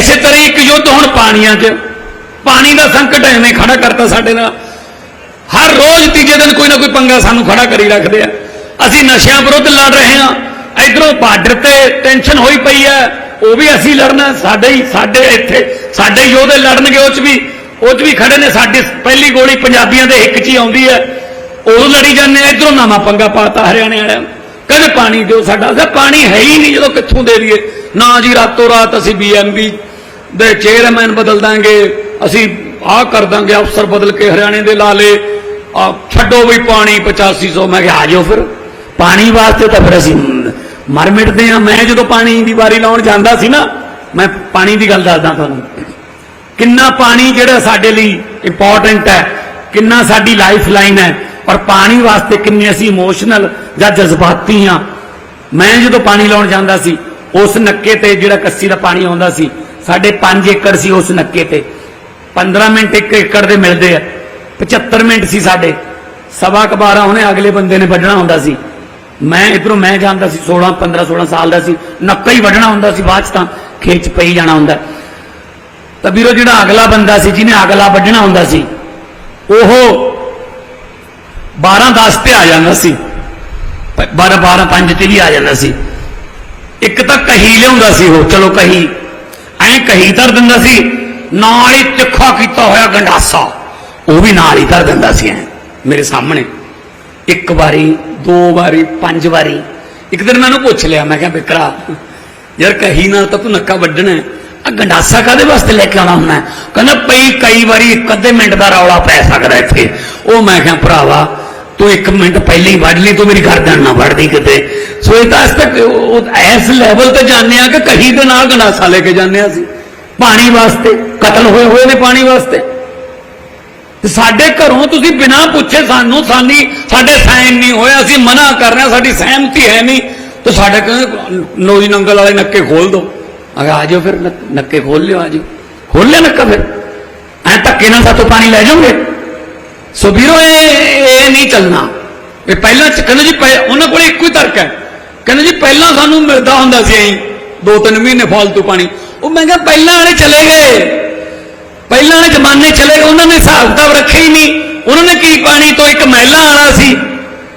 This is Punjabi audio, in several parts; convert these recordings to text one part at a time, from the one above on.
ਇਸੇ ਤਰ੍ਹਾਂ ਇੱਕ ਯੁੱਧ ਹੁਣ ਪਾਣੀਆਂ 'ਚ। ਪਾਣੀ ਦਾ ਸੰਕਟ ਐਵੇਂ ਖੜਾ ਕਰਤਾ ਸਾਡੇ ਨਾਲ। ਹਰ ਰੋਜ਼ ਤੀਜੇ ਦਿਨ ਕੋਈ ਨਾ ਕੋਈ ਪੰਗਾ ਸਾਨੂੰ ਖੜਾ ਕਰੀ ਰੱਖਦੇ ਆ। ਅਸੀਂ ਨਸ਼ਿਆਂ ਵਿਰੁੱਧ ਲੜ ਰਹੇ ਹਾਂ। ਇਧਰੋਂ ਬਾਰਡਰ ਤੇ ਟੈਨਸ਼ਨ ਹੋਈ ਪਈ ਹੈ। ਉਹ ਵੀ ਅਸੀਂ ਲੜਨਾ ਸਾਡੇ ਹੀ ਸਾਡੇ ਇੱਥੇ ਸਾਡੇ ਯੋਧੇ ਲੜਨਗੇ, ਉਹ ਚ ਵੀ ਉਹ ਚ ਵੀ ਖੜੇ ਨੇ। ਸਾਡੀ ਪਹਿਲੀ ਗੋਲੀ ਪੰਜਾਬੀਆਂ ਦੇ ਹਿੱਕ 'ਚ ਹੀ ਆਉਂਦੀ ਹੈ। ਉਹ ਲੜੀ ਜਾਂਦੇ ਆ। ਇਧਰੋਂ ਨਾਮਾ ਪੰਗਾ ਪਾਤਾ ਹਰਿਆਣੇ ਵਾਲਿਆਂ ਨੂੰ। ਕਹਿੰਦੇ ਪਾਣੀ ਦਿਓ ਸਾਡਾ। ਪਾਣੀ ਹੈ ਹੀ ਨਹੀਂ ਜਦੋਂ ਕਿੱਥੋਂ ਦੇ ਦਈਏ। ਨਾ ਜੀ, ਰਾਤੋਂ ਰਾਤ ਅਸੀਂ ਬੀਐਮਬੀ ਦੇ ਚੇਅਰਮੈਨ ਬਦਲ ਦਾਂਗੇ, ਅਸੀਂ ਆਹ ਕਰ ਦਾਂਗੇ, ਅਫਸਰ ਬਦਲ ਕੇ ਹਰਿਆਣੇ ਦੇ ਲਾ ਲੇ ਆ ਛੱਡੋ ਵੀ ਪਾਣੀ 8500 ਮੈਂ ਕਿਹਾ ਆ ਜਾਓ ਫਿਰ। ਪਾਣੀ ਵਾਸਤੇ ਤਾਂ ਫਿਰ ਅਸੀਂ ਮਰ ਮਿਟਦੇ ਆ ਮੈਂ ਜਦੋਂ ਪਾਣੀ ਦੀ ਵਾਰੀ ਲਾਉਣ ਜਾਂਦਾ ਸੀ ਨਾ, ਮੈਂ ਪਾਣੀ ਦੀ ਗੱਲ ਦੱਸਦਾ ਤੁਹਾਨੂੰ। ਕਿੰਨਾ ਪਾਣੀ ਜਿਹੜਾ ਸਾਡੇ ਲਈ ਇੰਪੋਰਟੈਂਟ ਹੈ, ਕਿੰਨਾ ਸਾਡੀ ਲਾਈਫ ਲਾਈਨ ਹੈ ਔਰ ਪਾਣੀ ਵਾਸਤੇ ਕਿੰਨੇ ਅਸੀਂ ਇਮੋਸ਼ਨਲ ਜਾਂ ਜਜ਼ਬਾਤੀ ਆ ਮੈਂ ਜਦੋਂ ਪਾਣੀ ਲਾਉਣ ਜਾਂਦਾ ਸੀ, ਉਸ ਨੱਕੇ ਤੇ ਜਿਹੜਾ ਕੱਸੀ ਦਾ ਪਾਣੀ ਆਉਂਦਾ ਸੀ ਸਾਡੇ 5 ਏਕੜ ਸੀ ਉਸ ਨੱਕੇ ਤੇ। 15 ਮਿੰਟ ਇੱਕ ਏਕੜ ਦੇ ਮਿਲਦੇ ਆ। 75 ਮਿੰਟ ਸੀ ਸਾਡੇ। ਸਵਾ ਕੁ 12 ਉਹਨੇ ਅਗਲੇ ਬੰਦੇ ਨੇ ਵੱਢਣਾ ਹੁੰਦਾ ਸੀ। ਮੈਂ ਇਧਰੋਂ ਮੈਂ ਜਾਂਦਾ ਸੀ 16 15 16 ਸਾਲ ਦਾ ਸੀ। ਨੱਕਾ ਹੀ ਵੱਢਣਾ ਹੁੰਦਾ ਸੀ, ਬਾਅਦ ਚ ਤਾਂ ਖੇਤ ਚ ਪਈ ਜਾਣਾ ਹੁੰਦਾ। ਤਾਂ ਵੀਰੋ ਜਿਹੜਾ ਅਗਲਾ ਬੰਦਾ ਸੀ, ਜਿਹਨੇ ਅਗਲਾ ਵੱਢਣਾ ਹੁੰਦਾ ਸੀ, ਉਹ 12 10 ਤੇ ਆ ਜਾਂਦਾ ਸੀ। 12 12 5 ਤੇ ਵੀ ਆ ਜਾਂਦਾ ਸੀ। ਇੱਕ ਤਾਂ ਕਹੀ ਲਿਆਉਂਦਾ ਸੀ ਉਹ, ਚਲੋ ਕਹੀ। ਐਂ ਕਹੀ ਧਰ ਦਿੰਦਾ ਸੀ, ਨਾਲ ਹੀ ਤਿੱਖਾ ਕੀਤਾ ਹੋਇਆ ਗੰਡਾਸਾ। ਉਹ ਵੀ ਨਾਲ ਹੀ ਧਰ ਦਿੰਦਾ ਸੀ ਐਂ, ਮੇਰੇ ਸਾਹਮਣੇ। ਇੱਕ ਵਾਰੀ, ਦੋ ਵਾਰੀ, ਪੰਜ ਵਾਰੀ। ਇੱਕ ਦਿਨ ਮੈਨੂੰ ਪੁੱਛ ਲਿਆ, ਮੈਂ ਕਿਹਾ, ਬਿਕਰਾ, ਯਾਰ ਕਹੀ ਨਾਲ ਤਾਂ ਤੂੰ ਨੱਕਾ ਵੱਢਣਾ ਆ ਗੰਡਾਸਾ ਕਾਦੇ ਵਾਸਤੇ ਲੈ ਕੇ ਆਉਣਾ ਹੁੰਦਾ ਕਹਿੰਦਾ ਪਈ ਕਈ ਵਾਰੀ ਇੱਕ ਅੱਧੇ ਮਿੰਟ ਦਾ ਰੌਲਾ ਪੈ ਸਕਦਾ ਇੱਥੇ। ਉਹ ਮੈਂ ਕਿਹਾ, ਭਰਾਵਾ ਤੂੰ ਇੱਕ ਮਿੰਟ ਪਹਿਲਾਂ ਹੀ ਵੱਢ ਲਈ, ਤੂੰ ਮੇਰੀ ਗਰਦਨ ਨਾ ਵੱਢਦੀ ਕਿਤੇ। ਸੋ ਇਹ ਤਾਂ ਅੱਜ ਤੱਕ ਇਸ ਲੈਵਲ ਤੇ ਜਾਂਦੇ ਆ ਕਿ ਕਹੀ ਦੇ ਨਾਲ ਗੰਡਾਸਾ ਲੈ ਕੇ ਜਾਂਦੇ ਆ ਅਸੀਂ। ਪਾਣੀ ਵਾਸਤੇ, ਕਤਲ ਹੋਏ ਹੋਏ ਨੇ ਪਾਣੀ ਵਾਸਤੇ। ਤੇ ਸਾਡੇ ਘਰੋਂ ਤੁਸੀਂ ਬਿਨਾਂ ਪੁੱਛੇ ਸਾਨੂੰ, ਸਾਨੀ, ਸਾਡੇ ਸਾਈਨ ਨਹੀਂ ਹੋਇਆ ਅਸੀਂ ਮਨਾ ਕਰ ਰਹੇ ਹਾਂ, ਸਾਡੀ ਸਹਿਮਤੀ ਹੈ ਨਹੀਂ। ਤੇ ਸਾਡੇ ਕਹਿੰਦੇ ਨੋਈ ਨੰਗਲ ਵਾਲੇ ਨੱਕੇ ਖੋਲ ਦੋ। ਅਗਾ ਆ ਜਾਓ ਫਿਰ, ਨੱਕੇ ਖੋਲ ਲਿਓ, ਆ ਜਾਓ। ਖੋਲ ਲਿਆ ਨੱਕਾ ਫਿਰ। ਐ ਧੱਕੇ ਨਾਲ ਸਾਤੋਂ ਪਾਣੀ ਲੈ ਜਾਓਗੇ? ਸੋ ਵੀਰੋ, ਇਹ ਇਹ ਨਹੀਂ ਚੱਲਣਾ। ਇਹ ਪਹਿਲਾਂ ਕਹਿੰਦੇ ਜੀ ਉਹਨਾਂ ਕੋਲ ਇੱਕੋ ਹੀ ਤਰਕ ਹੈ। ਕਹਿੰਦੇ ਜੀ, ਪਹਿਲਾਂ ਸਾਨੂੰ ਮਿਲਦਾ ਹੁੰਦਾ ਸੀ ਐਂ ਦੋ ਤਿੰਨ ਮਹੀਨੇ ਫਾਲਤੂ ਪਾਣੀ। ਉਹ ਮੈਂ ਕਿਹਾ, ਪਹਿਲਾਂ ਵਾਲੇ ਚਲੇ ਗਏ। ਪਹਿਲਾਂ ਵਾਲੇ ਜ਼ਮਾਨੇ ਚਲੇ ਗਏ। ਉਹਨਾਂ ਨੇ ਹਿਸਾਬ ਕਿਤਾਬ ਰੱਖਿਆ ਹੀ ਨਹੀਂ। ਉਹਨਾਂ ਨੇ ਕੀ ਪਾਣੀ ਤੋਂ ਇੱਕ ਮਹਿਲਾ ਆਣਾ ਸੀ।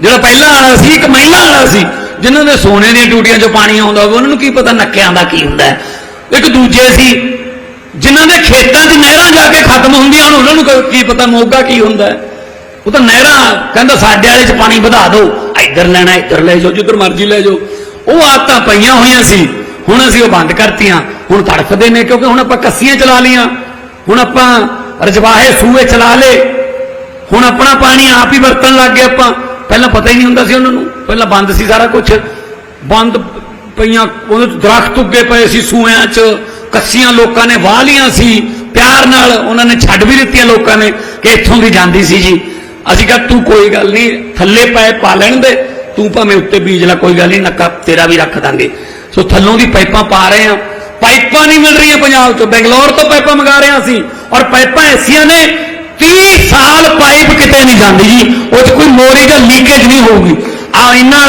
ਜਿਹੜਾ ਪਹਿਲਾਂ ਆਣਾ ਸੀ, ਇੱਕ ਮਹਿਲਾ ਵਾਲਾ ਸੀ। ਜਿਨ੍ਹਾਂ ਦੇ ਸੋਨੇ ਦੀਆਂ ਡਿਊਟੀਆਂ 'ਚੋਂ ਪਾਣੀ ਆਉਂਦਾ ਹੋਵੇ, ਉਹਨਾਂ ਨੂੰ ਕੀ ਪਤਾ ਨੱਕਿਆਂ ਦਾ ਕੀ ਹੁੰਦਾ ਇੱਕ ਦੂਜੇ ਸੀ, ਜਿਨ੍ਹਾਂ ਦੇ ਖੇਤਾਂ 'ਚ ਨਹਿਰਾਂ ਜਾ ਕੇ ਖਤਮ ਹੁੰਦੀਆਂ ਹੁਣ ਉਹਨਾਂ ਨੂੰ ਕੀ ਪਤਾ ਮੋਗਾ ਕੀ ਹੁੰਦਾ ਉਹ ਤਾਂ ਨਹਿਰਾਂ ਕਹਿੰਦਾ ਸਾਡੇ ਵਾਲੇ 'ਚ ਪਾਣੀ ਵਧਾ ਦਿਓ, ਇੱਧਰ ਲੈਣਾ, ਇੱਧਰ ਲੈ ਜਾਓ, ਜਿੱਧਰ ਮਰਜ਼ੀ ਲੈ ਜਾਓ। ਉਹ ਆਦਤਾਂ ਪਈਆਂ ਹੋਈਆਂ ਸੀ, ਹੁਣ ਅਸੀਂ ਉਹ ਬੰਦ ਕਰਤੀਆਂ, ਹੁਣ ਤੜਫਦੇ ਨੇ ਕਿਉਂਕਿ ਹੁਣ ਆਪਾਂ ਕੱਸੀਆਂ ਚਲਾ ਲੀਆਂ ਹੁਣ ਆਪਾਂ ਰਜਵਾਹੇ ਸੂਏ ਚਲਾ ਲੇ ਹੁਣ ਆਪਣਾ ਪਾਣੀ ਆਪ ਹੀ ਵਰਤਣ ਲੱਗ ਗਏ ਆਪਾਂ। ਪਹਿਲਾਂ ਪਤਾ ਹੀ ਨਹੀਂ ਹੁੰਦਾ ਸੀ ਉਹਨਾਂ ਨੂੰ, ਪਹਿਲਾਂ ਬੰਦ ਸੀ ਸਾਰਾ ਕੁਝ ਬੰਦ ਪਈਆਂ, ਉਹਦੇ ਦਰਖਤ ਉੱਗੇ ਪਏ ਸੀ ਸੂਆਂ 'ਚ। ਕੱਸੀਆਂ ਲੋਕਾਂ ਨੇ ਵਾਹ ਲੀਆਂ ਸੀ। ਪਿਆਰ ਨਾਲ ਉਹਨਾਂ ਨੇ ਛੱਡ ਵੀ ਦਿੱਤੀਆਂ ਲੋਕਾਂ ਨੇ ਕਿ ਇੱਥੋਂ ਦੀ ਜਾਂਦੀ ਸੀ ਜੀ। ਅਸੀਂ ਕਿਹਾ, ਤੂੰ ਕੋਈ ਗੱਲ ਨਹੀਂ, ਥੱਲੇ ਪਏ ਪਾ ਲੈਣ ਦੇ। ਤੂੰ ਭਾਵੇਂ ਉੱਤੇ ਬੀਜ ਲੈ, ਕੋਈ ਗੱਲ ਨਹੀਂ, ਨੱਕਾ ਤੇਰਾ ਵੀ ਰੱਖ ਦਾਂਗੇ। ਸੋ ਥੱਲੋਂ ਦੀ ਪਾਈਪਾਂ ਪਾ ਰਹੇ ਆ ਪਾਈਪਾਂ ਨਹੀਂ ਮਿਲ ਰਹੀਆਂ ਪੰਜਾਬ ਤੋਂ ਬੈਂਗਲੌਰ ਤੋਂ ਪਾਈਪਾਂ ਮੰਗਾ ਰਹੇ ਹਾਂ ਅਸੀਂ। ਔਰ ਪਾਈਪਾਂ ਐਸੀਆਂ ਨੇ 30 ਸਾਲ ਪਾਈਪ ਕਿਤੇ ਨਹੀਂ ਜਾਂਦੀ ਜੀ। ਉਹ 'ਚ ਕੋਈ ਮੋਰੀ ਦਾ ਲੀਕੇਜ ਨਹੀਂ ਹੋਊਗੀ। ਆ, ਇਹਨਾਂ